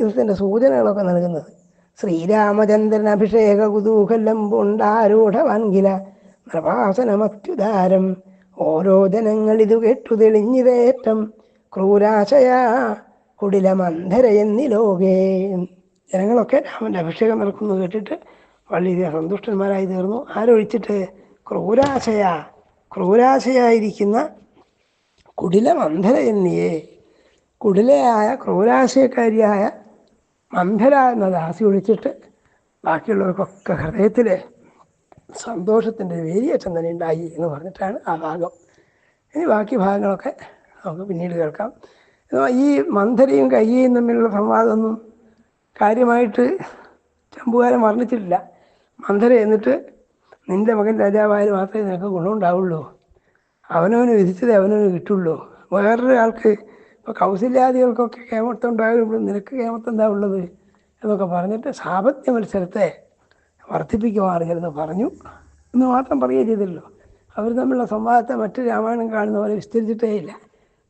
യുദ്ധത്തിന്റെ സൂചനകളൊക്കെ നൽകുന്നത്. ശ്രീരാമചന്ദ്രൻ അഭിഷേക കുതൂഹലം പൊണ്ടാരൂഢ വൻകില പ്രഭാസനമത്യുദാരം. ഓരോ ജനങ്ങൾ ഇത് കേട്ടു തെളിഞ്ഞിതേറ്റം. ക്രൂരാശയ കുടിലമന്ധര മന്ധര എന്നിലോകേ ജനങ്ങളൊക്കെ രാമന്റെ അഭിഷേകം നടക്കുന്നത് കേട്ടിട്ട് വളരെ സന്തുഷ്ടന്മാരായി തീർന്നു. ആരൊഴിച്ചിട്ട്? ക്രൂരാശയ. ക്രൂരാശയായിരിക്കുന്ന കുടില മന്ധര എന്നിയെ. കുടിലയായ ക്രൂരാശയക്കാരിയായ മന്ധര എന്ന ദാസി ഒഴിച്ചിട്ട് ബാക്കിയുള്ളവർക്കൊക്കെ ഹൃദയത്തിൽ സന്തോഷത്തിന്റെ വേരിയേറ്റം തന്നെ ഉണ്ടായി എന്ന് പറഞ്ഞിട്ടാണ് ആ ഭാഗം. ഇനി ബാക്കി ഭാഗങ്ങളൊക്കെ നമുക്ക് പിന്നീട് കേൾക്കാം. ഈ മന്ധരയും കയ്യയും തമ്മിലുള്ള സംവാദമൊന്നും കാര്യമായിട്ട് ചമ്പുകാരൻ വർണിച്ചിട്ടില്ല. മന്ധര എന്നിട്ട് നിന്റെ മകൻ രാജാവായാലും മാത്രമേ നിനക്ക് ഗുണമുണ്ടാവുള്ളൂ. അവനവന് വിധിച്ചത് അവനവന് കിട്ടുള്ളൂ. വേറൊരാൾക്ക് ഇപ്പോൾ കൗശല്യാദികൾക്കൊക്കെ കേമത്വം ഉണ്ടാകുമ്പോൾ നിനക്ക് കേമത്വം എന്താ ഉള്ളത് എന്നൊക്കെ പറഞ്ഞിട്ട് സാപത്യ മത്സരത്തെ വർദ്ധിപ്പിക്കുമാറില്ലെന്ന് പറഞ്ഞു എന്ന് മാത്രം പറയുകയും ചെയ്തല്ലോ അവർ തമ്മിലുള്ള സംവാദത്തെ മറ്റു രാമായണം കാണുന്ന പോലെ വിസ്തരിച്ചിട്ടേ ഇല്ല.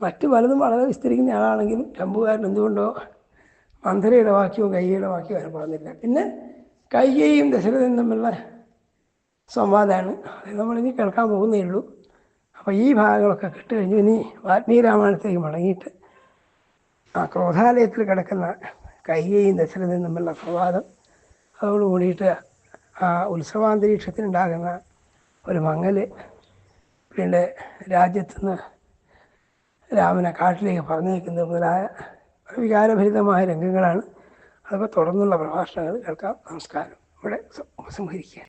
മറ്റു പലതും വളരെ വിസ്തരിക്കുന്ന ആളാണെങ്കിലും ശംഭുകാരൻ എന്തുകൊണ്ടോ മന്ധരയുടെ വാക്യവും കൈകയുടെ വാക്യവും അവർ പറഞ്ഞില്ല. പിന്നെ കൈകയും ദശരഥനും തമ്മിലുള്ള സംവാദമാണ്. അത് നമ്മളിനി കേൾക്കാൻ പോകുന്നേ ഉള്ളൂ. അപ്പോൾ ഈ ഭാഗങ്ങളൊക്കെ കിട്ടുകഴിഞ്ഞു കഴിഞ്ഞ് ഇനി വാൽമീകി രാമായണത്തേക്ക് മടങ്ങിയിട്ട് ആ ക്രോധാലയത്തിൽ കിടക്കുന്ന കൈകയും ദശരഥനും തമ്മിലുള്ള സംവാദം അതോട് കൂടിയിട്ട് ആ ഉത്സവാന്തരീക്ഷത്തിനുണ്ടാകുന്ന ഒരു മങ്ങൽ പിന്നെ രാജ്യത്തുനിന്ന് രാമനെ കാട്ടിലേക്ക് പറഞ്ഞേക്കുന്നത് മുതലായ വികാരഭരിതമായ രംഗങ്ങളാണ്. അതൊക്കെ തുടർന്നുള്ള പ്രഭാഷണങ്ങൾ കേൾക്കാം. നമസ്കാരം. ഇവിടെ ഉപസംഹരിക്കുക.